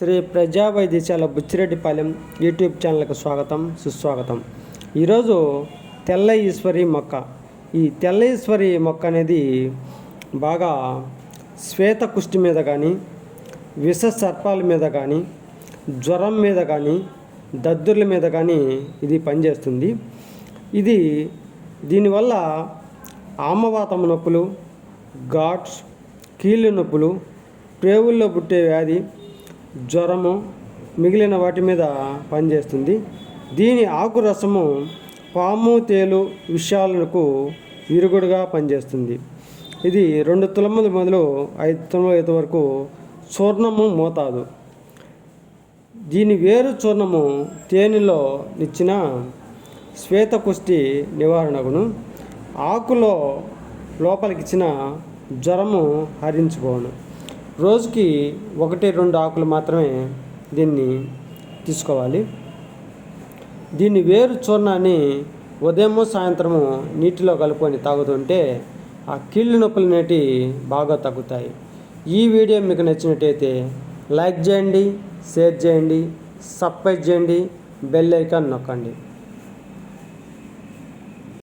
శ్రీ ప్రజా వైద్యశాల బుచ్చిరెడ్డిపాలెం యూట్యూబ్ ఛానల్కి స్వాగతం సుస్వాగతం. ఈరోజు తెల్ల ఈశ్వరి మొక్క. ఈ తెల్ల ఈశ్వరి మొక్క అనేది బాగా శ్వేత కుష్టి మీద కానీ విష సర్పాల మీద కానీ జ్వరం మీద కానీ దద్దుర్ల మీద కానీ ఇది పనిచేస్తుంది. ఇది దీనివల్ల ఆమవాతం నొప్పులు ఘాట్స్ కీళ్ళు నొప్పులు ప్రేవుల్లో పుట్టే వ్యాధి జ్వరము మిగిలిన వాటి మీద పనిచేస్తుంది. దీని ఆకు రసము పాము తేలు విషయాలకు విరుగుడుగా పనిచేస్తుంది. ఇది రెండు తులముల మొదలు ఐదు తులముల ఐదు వరకు చూర్ణము మోతాదు. దీని వేరు చూర్ణము తేనెలో ఇచ్చిన శ్వేతకుష్టి నివారణకును. ఆకులో లోపలికిచ్చిన జ్వరము హరించుకోను రోజుకి ఒకటి రెండు ఆకులు మాత్రమే దీన్ని తీసుకోవాలి. దీన్ని వేరు చూర్ణాన్ని ఉదయము సాయంత్రము నీటిలో కలుపుకొని తాగుతుంటే ఆ కీళ్ళు నొప్పులు నేటి బాగా తగ్గుతాయి. ఈ వీడియో మీకు నచ్చినట్టయితే లైక్ చేయండి షేర్ చేయండి సబ్స్క్రైబ్ చేయండి బెల్ ఐకాన్ నొక్కండి.